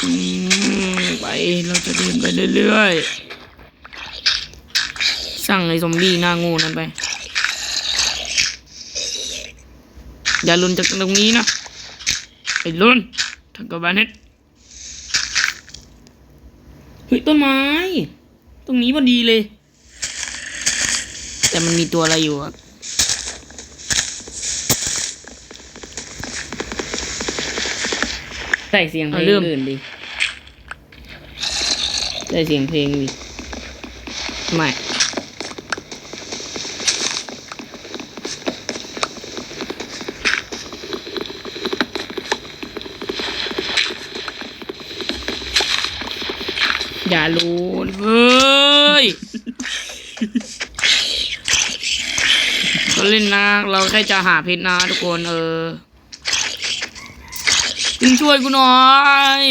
ไปเราจะเดินไปเรื่อยๆ สั่งไอ้ซอมบี้หน้างูนั่นไป อย่าลุนจากตรงนี้นะไอ้ลุนทักกบาเน็ตเฮ้ยต้นไม้ ตรงนี้พอดีเลย แต่มันมีตัวอะไรอยู่อะ ใส่เสียงเพลงอื่นดิได้เสียงเพลงดิไม่อย่าลูนเฮ้ยก็เล่นนะ เราแค่จะหาเพชรนะทุกคนเออ มึงช่วยกูหน่อย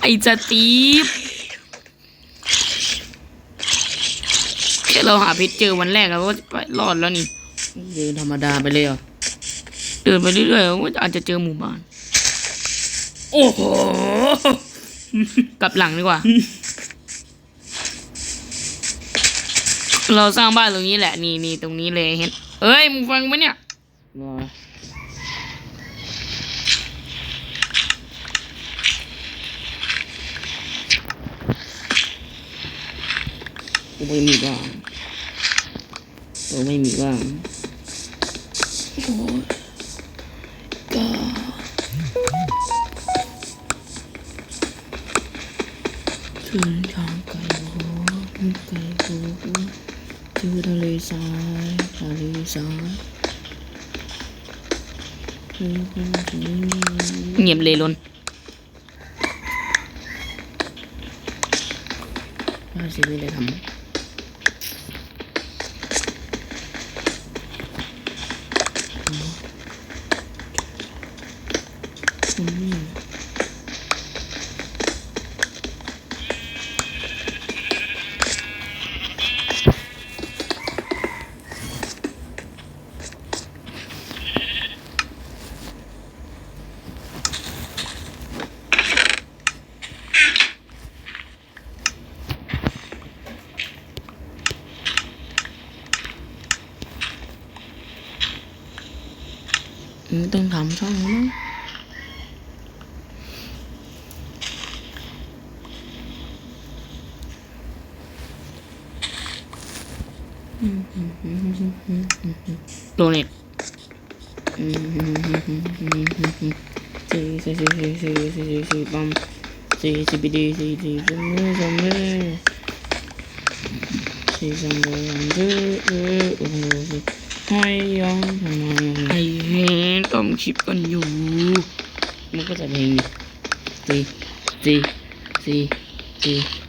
ไอจะตีบแค่เราหาเพชรเจอวันแรกเราก็ไปรอดแล้วนี่เดินธรรมดาไปเลยเหรอเดินไปเรื่อยๆเราก็อาจจะเจอหมู่บ้าน โอ้โห กลับหลังดีกว่า เราสร้างบ้านตรงนี้แหละนี่นี่ตรงนี้เลยเห็นเอ้ยมึงฟังไหมเนี่ยรอกูไม่มีบ้างกูไม่มีบ้างโอ้ยก็ถึงทางไกลโหไกลโห to the side, the side. Nhiệm lề luôn. Rồi sẽ bị lại thẳng. ต้องทำช่องแล้วมั้งโดเน็ตสี่สี่สี่สี่สี่สี่สี่สี่ปั๊มสี่สี่ปีดีสี่สี่สมมือมมือสี่สมมือสมมือเออโอ้โหให้ยองทำไม คลิปกันอยู่ มันก็จะเพลงสี่สี่สี่สี่